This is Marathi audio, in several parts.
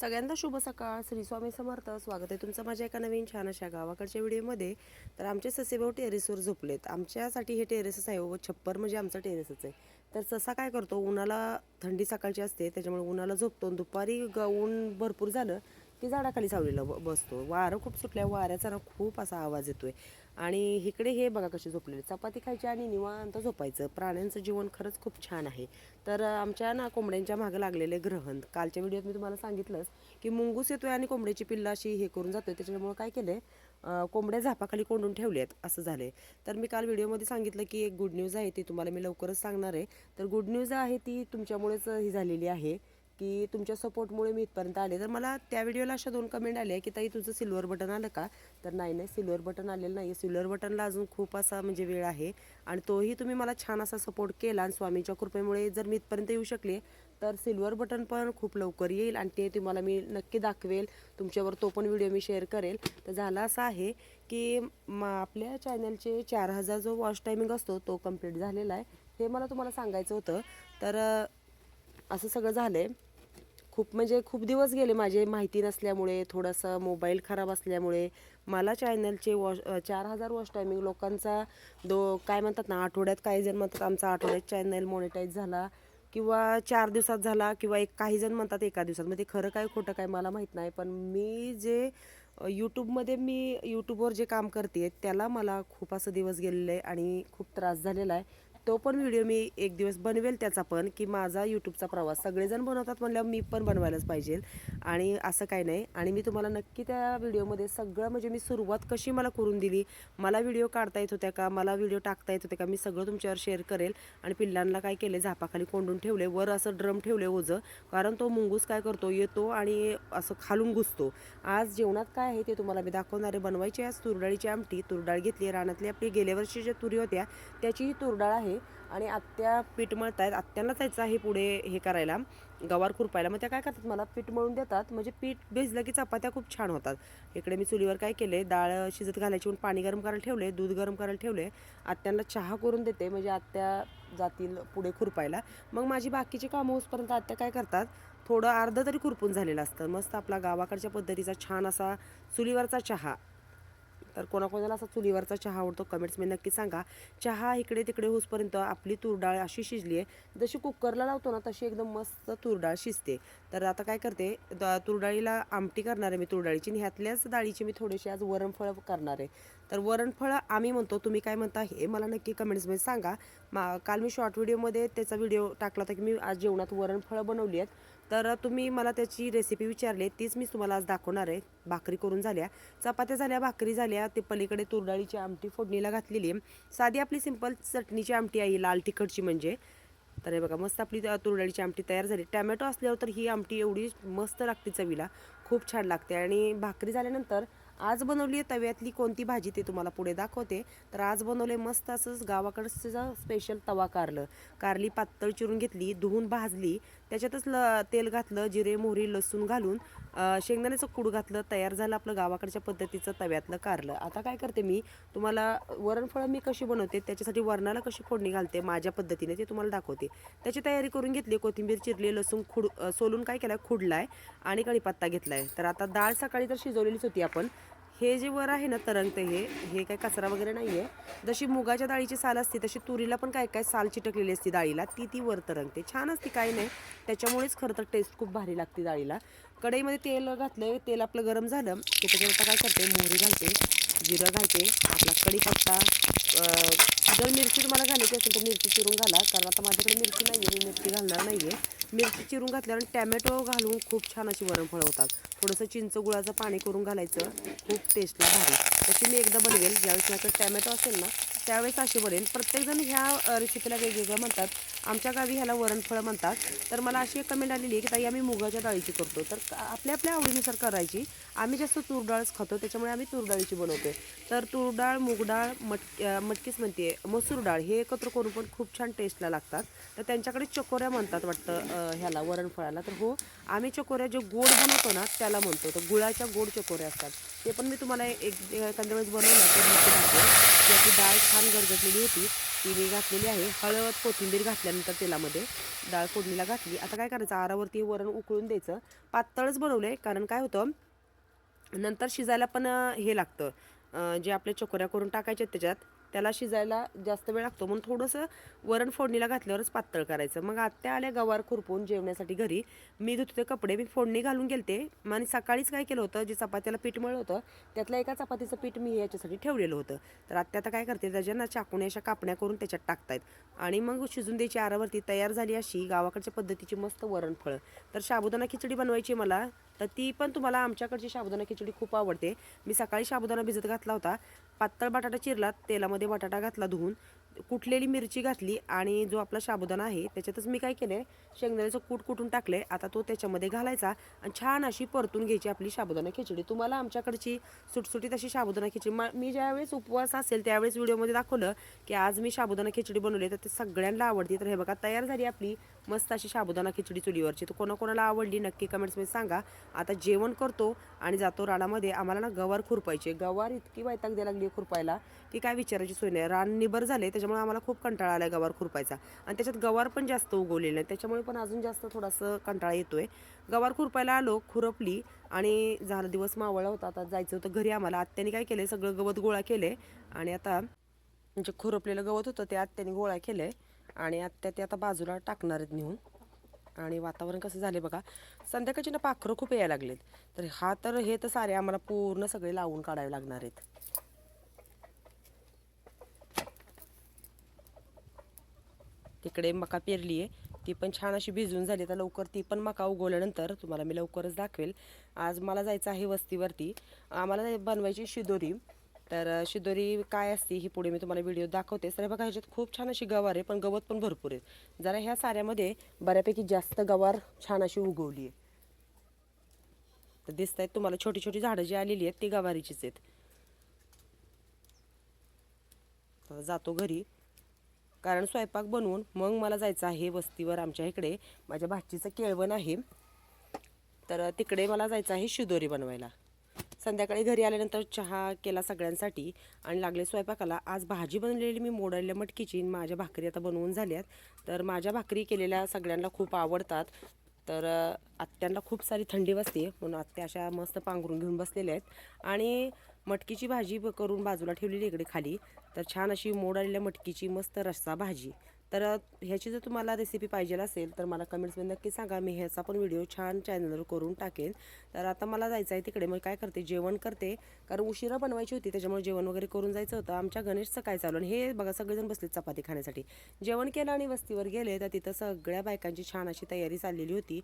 सगळ्यांना शुभ सकाळ. श्री स्वामी समर्थ. स्वागत आहे तुमचं माझ्या एका नवीन छान अशा गावाकडच्या व्हिडिओमध्ये. तर आमचे ससेभाऊ टेरेसवर झोपलेत. आमच्यासाठी हे टेरेसच आहे व छप्पर म्हणजे आमचं टेरेसच आहे. तर ससा काय करतो? उन्हाला थंडी सकाळची असते त्याच्यामुळे उन्हाला झोपतो. आणि दुपारी ग- ऊन भरपूर झालं की झाडाखाली सावलीला बसतो वारं खूप सुटल्या वाऱ्याचा ना खूप असा आवाज येतोय. आणि इकडे हे बघा कसे झोपलेले चपाती खायची आणि निवांत झोपायचं. प्राण्यांचं जीवन खरंच खूप छान आहे. तर आमच्या ना कोंबड्यांच्या मागं लागलेले ग्रहण. कालच्या व्हिडिओत मी तुम्हाला सांगितलंच की मुंगूस येतोय आणि कोंबड्याची पिल्लं अशी हे करून जातोय. त्याच्यामुळे काय केलं कोंबड्या झापाखाली कोंडून ठेवल्यात. असं झालंय. तर मी काल व्हिडिओमध्ये सांगितलं की एक गुड न्यूज आहे ती तुम्हाला मी लवकरच सांगणार आहे. तर गुड न्यूज आहे ती तुमच्यामुळेच ही झालेली आहे. की तुमच्या सपोर्टमुळे मी इथपर्यंत आले. तर मला त्या व्हिडिओला अशा दोन कमेंट आल्या की ताई तुझं सिल्वर बटन आलं का? तर नाही नाही सिल्वर बटन आलेलं नाही सिल्वर बटनला अजून खूप असा म्हणजे वेळ आहे आणि तोही तुम्ही मला छान असा सपोर्ट केला आणि स्वामीच्या कृपेमुळे जर मी इथपर्यंत येऊ शकले तर सिल्वर बटन पण खूप लवकर येईल आणि ते तुम्हाला मी नक्की दाखवेल. तुमच्यावर तो पण व्हिडिओ मी शेअर करेल. तर झाला असा आहे की म आपल्या चॅनलचे चार हजार जो वॉच टायमिंग असतो तो कंप्लीट झालेला आहे. हे मला तुम्हाला सांगायचं होतं. तर असं सगळं झालं आहे खूप म्हणजे खूप दिवस गेले माझे माहिती नसल्यामुळे थोडासा मोबाईल खराब असल्यामुळे. मला चॅनलचे वॉश चार हजार वॉश टायमिंग लोकांचा दो काय म्हणतात ना आठवड्यात काही जण म्हणतात आमचा आठवड्यात चॅनल मॉनिटाईज झाला किंवा चार दिवसात झाला किंवा एक काही जण म्हणतात एका दिवसात. म्हणजे खरं काय खोटं काय मला माहीत नाही. पण मी जे यूट्यूबमध्ये मी यूट्यूबवर जे काम करते त्याला मला खूप असं दिवस गेलेलं आहे आणि खूप त्रास झालेला आहे. तो पण व्हिडिओ मी एक दिवस बनवेल त्याचा पण की माझा यूट्यूबचा प्रवास. सगळेजण बनवतात म्हणल्यावर मी पण बनवायलाच पाहिजे. आणि असं काही नाही. आणि मी तुम्हाला नक्की त्या व्हिडिओमध्ये सगळं म्हणजे मी सुरुवात कशी मला करून दिली मला व्हिडिओ काढता येत होत्या का मला व्हिडिओ टाकता येत होते का मी सगळं तुमच्यावर शेअर करेल. आणि पिल्लांना काय केले झापाखाली कोंडून ठेवले वर असं ड्रम ठेवले ओझं. कारण तो मुंगूस काय करतो येतो आणि असं खालून घुसतो. आज जेवणात काय आहे ते तुम्हाला मी दाखवणार आहे. बनवायची आज तुरडाळीची आमटी. तुरडाळ घेतली रानातली आपली गेल्या वर्षी ज्या तुरी होत्या त्याची ही तुरडाळ आहे. आणि आत्या पीठ आहेत आत्यांना जायचं आहे पुढे हे करायला. गवार खुरपायला. मग त्या काय करतात? मला पीठ मळून देतात. म्हणजे पीठ भिजलं की चपात्या खूप छान होतात. इकडे मी चुलीवर काय केले डाळ शिजत घालायची म्हणून पाणी गरम करायला ठेवले दूध गरम करायला ठेवले आत्यांना चहा करून देते. म्हणजे आत्या जातील पुढे खुरपायला. मग माझी बाकीची कामं होसपर्यंत आत्या काय करतात? थोडं अर्धं तरी खुरपून झालेलं असतं. मस्त आपला गावाकडच्या पद्धतीचा छान असा चुलीवरचा चहा. तर कोणाकोणाला असा चुलीवरचा चहा आवडतो कमेंट्स मी नक्की सांगा. चहा इकडे तिकडे होसपर्यंत आपली तुरडाळ अशी शिजली आहे जशी कुकरला लावतो ना तशी एकदम मस्त तुरडाळ शिजते. तर आता काय करते द- तुरडाळीला आमटी करणार आहे मी तुरडाळीची आणि ह्यातल्याच डाळीची मी थोडीशी आज वरणफळं करणार आहे. तर वरणफळं आम्ही म्हणतो तुम्ही काय म्हणता हे मला नक्की कमेंट्समध्ये सांगा. मा काल मी शॉर्ट व्हिडिओमध्ये त्याचा व्हिडिओ टाकला होता की मी आज जेवणात वरणफळं बनवली आहेत. तर तुम्ही मला त्याची रेसिपी विचारली तीच मी तुम्हाला आज दाखवणार आहे. भाकरी करून झाल्या चपात्या झाल्या भाकरी झाल्या ते पलीकडे तुरडाळीची आमटी फोडणीला घातलेली आहे. साधी आपली सिंपल चटणीची आमटी आहे लाल तिखटची म्हणजे. तर हे बघा मस्त आपली तुरडाळीची आमटी तयार झाली. टॅमॅटो असल्यावर तर ही आमटी एवढी मस्त लागते चवीला. खूप छान लागते. आणि भाकरी झाल्यानंतर आज बनवली आहे तव्यातली कोणती भाजी ते तुम्हाला पुढे दाखवते. तर आज बनवले मस्त असंच गावाकडचं स्पेशल तवा कारलं. कारली पातळ चिरून घेतली धुवून भाजली. त्याच्यातच ल तेल घातलं जिरे मोहरी लसूण घालून शेंगदाण्याचं कूड घातलं तयार झालं आपलं गावाकडच्या पद्धतीचं तव्यातलं कारलं. आता काय करते मी तुम्हाला वरणफळं मी कशी बनवते त्याच्यासाठी वरणाला कशी फोडणी घालते माझ्या पद्धतीने ते तुम्हाला दाखवते. त्याची तयारी करून घेतली कोथिंबीर चिरली लसूण खुड सोलून काय केलं खुडला आहे आणि कढीपत्ता घेतला आहे तर आता डाळ सकाळी तर शिजवलेलीच होती आपण हे जे वर आहे ना तरंगते हे हे काय कचरा वगैरे नाही आहे जशी मुगाच्या डाळीची साल असते तशी तुरीला पण काय काय साल चिटकलेली असते डाळीला ती ती वर तरंगते. छान असते काय नाही त्याच्यामुळेच खरं तर टेस्ट खूप भारी लागते डाळीला. कढईमध्ये तेल घातलं तेल आपलं गरम झालं की त्याच्यानंतर काय करते मोहरी घालते जिरं घालते आपला कढीपत्ता जर मिरची तुम्हाला घालायची असेल तर मिरची चिरून घाला कारण आता माझ्याकडे मिरची नाही आहे मी मिरची घालणार नाही आहे मिरची चिरून घातल्यावर टॅमॅटो घालून खूप छान अशी वरणफळं होतात. थोडंसं चिंच गुळाचं पाणी करून घालायचं. खूप टेस्टला भारी. तशी मी एकदा बनवेल. ज्यावेळेस माझं टॅमॅटो असेल ना त्यावेळेस अशी बनेल प्रत्येकजण ह्या रेसिपीला वेगवेगळं म्हणतात. आमच्या गावी ह्याला वरणफळं म्हणतात. तर मला अशी एक कमेंट आलेली आहे की ताई आम्ही मुगाच्या डाळीची करतो. तर आपल्या आपल्या आवडीनुसार करायची. आम्ही जास्त तूर डाळच खातो त्याच्यामुळे आम्ही तूर डाळीची बनवतो तर तूर डाळ मूग डाळ मट मटकीच म्हणते मसूर डाळ हे एकत्र करून पण खूप छान टेस्टला लागतात. तर त्यांच्याकडे चकोऱ्या म्हणतात वाटतं ह्याला वरणफळाला. तर हो आम्ही चकोऱ्या जे गोड बनवतो ना त्याला म्हणतो. तर गुळाच्या गोड चकोऱ्या असतात. ते पण मी तुम्हाला एक एखाद्या बनवलं तर डाळ छान गरगटलेली होती. ती मी घातलेली आहे. हळद कोथिंबीर घातल्यानंतर तेलामध्ये डाळ फोडणीला घातली. आता काय करायचं? आरावरती वरण उकळून द्यायचं. पातळच बनवलं आहे कारण काय होतं? नंतर शिजायला पण हे लागतं. जे आपल्या चकोऱ्या करून टाकायच्या त्याच्यात त्याला शिजायला जास्त वेळ लागतो. म्हणून थोडंसं वरण फोडणीला घातल्यावरच पातळ करायचं. मग आत्या आल्या गवार खुरपून जेवण्यासाठी घरी. मी धुत कपडे मी फोडणी घालून गेलते. आणि सकाळीच काय केलं होतं जे चपात्याला पीठ मळलं होतं त्यातलं एका चपातीचं पीठ मी याच्यासाठी ठेवलेलं होतं. तर आत्या आता काय करते त्याच्या ना चाकूने अशा कापण्या करून त्याच्यात टाकतायत. आणि मग शिजून द्यायची आरावरती तयार झाली अशी गावाकडच्या पद्धतीची मस्त वरणफळं. तर साबुदाणा खिचडी बनवायची मला. तर ती पण तुम्हाला आमच्याकडची साबुदाणा खिचडी खूप आवडते. मी सकाळी साबुदाणा भिजत घातला होता. पातळ बटाटा चिरला तेलामध्ये बटाटा घातला धुवून कुटलेली मिरची घातली आणि जो आपला साबुदाणा आहे त्याच्यातच मी काय केलं शेंगदाण्याचं कूट कुटून टाकले आता तो त्याच्यामध्ये घालायचा आणि छान अशी परतून घ्यायची आपली साबुदाणा खिचडी. तुम्हाला आमच्याकडची सुटसुटीत अशी साबुदाणा खिचडी मा- मी ज्यावेळेस उपवास असेल त्यावेळेस व्हिडिओमध्ये दाखवलं की आज मी साबुदाणा खिचडी बनवली तर ते सगळ्यांना आवडते. तर हे बघा तयार झाली आपली मस्त अशी साबुदाणा खिचडी चुलीवरची. तर कोणाकोणाला आवडली नक्की कमेंट्समध्ये सांगा. आता जेवण करतो आणि जातो रानामध्ये. आम्हाला ना गवार खुरपायचे गवार इतकी वैताग द्यायला लागली खुरपायला की काय विचारायची सोय नाही. रान निबर झाले त्याच्या त्याच्यामुळे आम्हाला खूप कंटाळा आला आहे गवार खुरपायचा. आणि त्याच्यात गवार पण जास्त उगवलेलं नाही त्याच्यामुळे पण अजून जास्त थोडासा कंटाळा येतो आहे गवार खुरपायला आलो खुरपली आणि झाला दिवस मावळा होता. आता जायचं होतं घरी आम्हाला. आत्याने काय केलं सगळं गवत गोळा केले आणि आता म्हणजे खुरपलेलं गवत होतं ते आत्याने गोळा आहे आणि आत्या ते आता बाजूला टाकणार आहेत नेऊन. आणि वातावरण कसं झाले बघा. संध्याकाळची ना पाखरं खूप यायला लागलेत. तर हा तर हे तर सारे आम्हाला पूर्ण सगळे लावून काढावे लागणार आहेत. तिकडे मका पेरली आहे ती पण छान अशी भिजून झाली. तर लवकर ती पण मका उगवल्यानंतर तुम्हाला मी लवकरच दाखवेल. आज मला जायचं आहे वस्तीवरती. आम्हाला बनवायची शिदोरी. तर शिदोरी काय असते ही पुढे मी तुम्हाला व्हिडिओ दाखवते. तर बघा ह्याच्यात खूप छान अशी गवार आहे पण गवत पण भरपूर आहे जरा ह्या साऱ्यामध्ये बऱ्यापैकी जास्त गवार छान अशी उगवली आहे तर दिसत आहेत तुम्हाला छोटी छोटी झाडं जी आलेली आहेत ती गवारीचीच आहेत. जातो घरी. कारण स्वयंपाक बनवून मग मला जायचं आहे वस्तीवर आमच्या इकडे. माझ्या भाचीचं केळवण आहे. तर तिकडे मला जायचं आहे शिदोरी बनवायला. संध्याकाळी घरी आल्यानंतर चहा केला सगळ्यांसाठी आणि लागले स्वयंपाकाला. आज भाजी बनवलेली मी मोडलेल्या मटकीची माझ्या भाकरी आता बनवून झाल्यात. तर माझ्या भाकरी केलेल्या सगळ्यांना खूप आवडतात. तर आत्त्यांना आत्यांना खूप सारी थंडी बसते म्हणून आत्या अशा मस्त पांघरून घेऊन बसलेल्या आहेत. आणि मटकीची भाजी करून बाजूला ठेवलेली इकडे खाली. तर छान अशी मोड आलेल्या मटकीची मस्त रस्सा भाजी. तर ह्याची जर तुम्हाला रेसिपी पाहिजे असेल तर मला कमेंट्समध्ये नक्की सांगा. मी ह्याचा पण व्हिडिओ छान चॅनलवर करून टाकेन. तर आता मला जायचं आहे तिकडे. मग काय करते? जेवण करते. कारण उशिरा बनवायची होती त्याच्यामुळे जेवण वगैरे करून जायचं होतं. आमच्या गणेशचं काय चालू आणि हे बघा सगळेजण बसले चपाती खाण्यासाठी. जेवण केलं आणि वस्तीवर गेले तर तिथं सगळ्या बायकांची छान अशी तयारी चाललेली होती.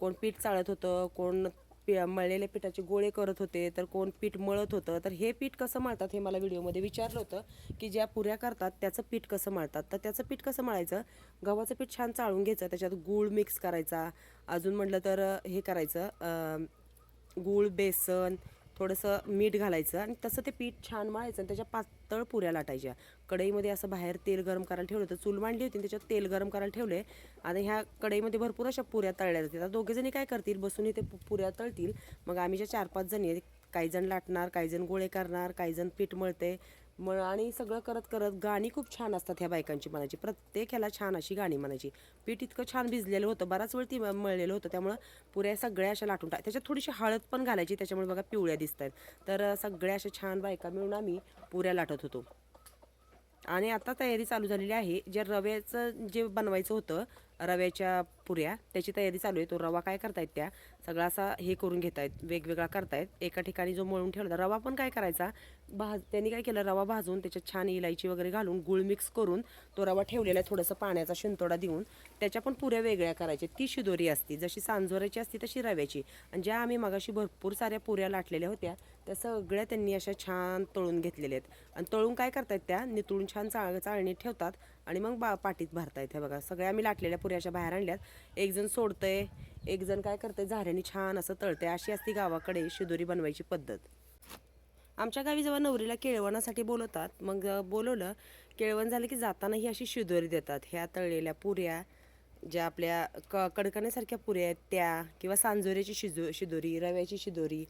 कोण पीठ चाळत होतं कोण पि मळलेल्या पिठाचे गोळे करत होते तर कोण पीठ मळत होतं तर हे पीठ कसं मळतात हे मला व्हिडिओमध्ये विचारलं होतं की ज्या पुऱ्या करतात त्याचं पीठ कसं मळतात. तर त्याचं पीठ कसं मळायचं? गव्हाचं पीठ छान चाळून घ्यायचं त्याच्यात गूळ मिक्स करायचा. अजून म्हटलं तर हे करायचं गूळ बेसन थोडंसं मीठ घालायचं आणि तसं ते पीठ छान मळायचं आणि त्याच्या पातळ पुऱ्या लाटायच्या. कढईमध्ये असं बाहेर तेल गरम करायला ठेवलं तर चूल मांडली होती आणि त्याच्यात तेल गरम करायला ठेवले. आणि ह्या कढईमध्ये भरपूर अशा पुऱ्या तळल्या जातील आता दोघेजणी काय करतील? बसून इथे पुऱ्या तळतील. मग आम्ही ज्या चार पाच जणी आहेत काही जण लाटणार काही जण गोळे करणार काही जण पीठ मळते मग आणि सगळं करत करत गाणी खूप छान असतात ह्या बायकांची म्हणायची. प्रत्येक ह्याला छान अशी गाणी म्हणायची. पीठ इतकं छान भिजलेलं होतं. बराच वेळ ती म- मळलेलं होतं. त्यामुळं पुऱ्या सगळ्या अशा लाटून टाक त्याच्यात थोडीशी हळद पण घालायची. त्याच्यामुळे बघा पिवळ्या दिसत आहेत तर सगळ्या अशा छान बायका मिळून आम्ही पुऱ्या लाटत होतो. आणि आता तयारी चालू झालेली आहे. जे रव्याचं जे बनवायचं होतं रव्याच्या पुऱ्या त्याची तयारी चालू आहे. तो रवा काय करतायत त्या? सगळा असा हे करून घेत आहेत वेगवेगळा करतायत. एका ठिकाणी जो मळून ठेवला रवा पण काय करायचा? भाज त्यांनी काय केलं? रवा भाजून त्याच्यात छान इलायची वगैरे घालून गुळ मिक्स करून तो रवा ठेवलेला आहे थोडंसं पाण्याचा शिंतोडा देऊन. त्याच्या पण पुऱ्या वेगळ्या करायच्या. ती शिदोरी असती. जशी सांजोऱ्याची असती तशी रव्याची. आणि ज्या आम्ही मगाशी भरपूर साऱ्या पुऱ्या लाटलेल्या होत्या त्या सगळ्या त्यांनी अशा छान तळून घेतलेल्या आहेत. आणि तळून काय करतात त्या? नितळून छान चाळ चाळणीत ठेवतात. आणि मग बा पाटीत भरता हे बघा. सगळ्या आम्ही लाटलेल्या पुऱ्याच्या बाहेर आणल्यात. एक जण सोडतंय एक जण काय करतंय झाऱ्याने छान असं तळतंय. अशी असती गावाकडे शिदोरी बनवायची पद्धत. आमच्या गावी जेव्हा नवरीला केळवणासाठी बोलवतात मग बोलवलं केळवण झालं की जाताना ही अशी शिदोरी देतात. ह्या तळलेल्या पुऱ्या ज्या आपल्या क कडकण्यासारख्या पुऱ्या आहेत त्या किंवा सांजोऱ्याची शिजो शिदोरी रव्याची शिदोरी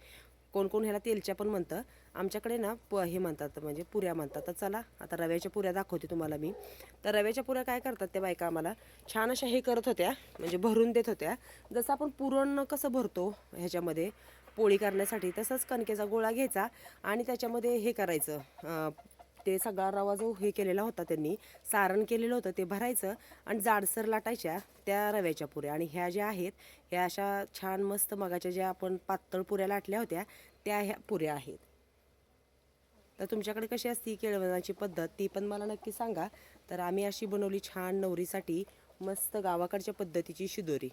कोण कोण ह्याला तेलच्या पण म्हणतं. आमच्याकडे ना प हे म्हणतात म्हणजे पुऱ्या म्हणतात. तर चला आता रव्याच्या पुऱ्या दाखवते तुम्हाला मी. तर रव्याच्या पुऱ्या काय करतात त्या बायका आम्हाला? छान अशा हे करत होत्या म्हणजे भरून देत होत्या. जसं आपण पुरण कसं भरतो ह्याच्यामध्ये पोळी करण्यासाठी तसंच कणकेचा गोळा घ्यायचा आणि त्याच्यामध्ये हे करायचं ते सगळा रवा जो हे केलेला होता त्यांनी सारण केलेलं होतं ते भरायचं आणि जाडसर लाटायच्या त्या रव्याच्या पुऱ्या. आणि ह्या ज्या आहेत ह्या अशा छान मस्त मगाच्या ज्या आपण पातळ पुऱ्या लाटल्या होत्या त्या ह्या पुऱ्या आहेत. तर तुमच्याकडे कशी असती केळवणाची पद्धत ती पण मला नक्की सांगा. तर आम्ही अशी बनवली छान नवरीसाठी मस्त गावाकडच्या पद्धतीची शिदोरी.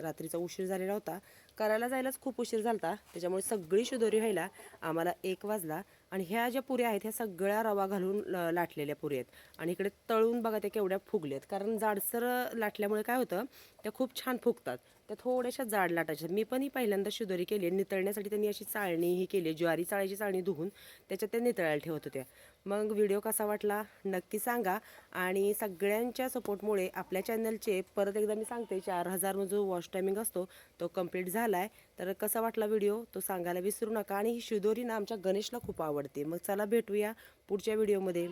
रात्रीचा उशीर झालेला होता. करायला जायलाच खूप उशीर झाला होता त्याच्यामुळे सगळी शिदोरी व्हायला आम्हाला एक वाजला. आणि ह्या ज्या पुऱ्या आहेत ह्या सगळ्या रवा घालून ल- लाटलेल्या पुऱ्या आहेत. आणि इकडे तळून बघा त्या केवढ्या फुगल्यात कारण जाडसर लाटल्यामुळे काय होतं त्या खूप छान फुगतात. त्या थोड्याशा जाड लाटायच्या. मी पण ही पहिल्यांदा शिदोरी केली नितळण्यासाठी त्यांनी अशी चाळणी ही केली. ज्वारी चाळीची चाळणी धुवून त्याच्यात त्या नितळायला ठेवत होत्या. मग व्हिडिओ कसा वाटला? नक्की सांगा. आणि सगळ्यांच्या सपोर्टमुळे आपल्या चॅनलचे परत एकदा मी सांगते चार हजार जो वॉच टायमिंग असतो तो कंप्लीट झाला आहे तर कसा वाटला व्हिडिओ? तो सांगायला विसरू नका. आणि ही शिदोरी ना आमच्या गणेशला खूप आवडते. मग चला भेटूया पुढच्या व्हिडिओमध्ये.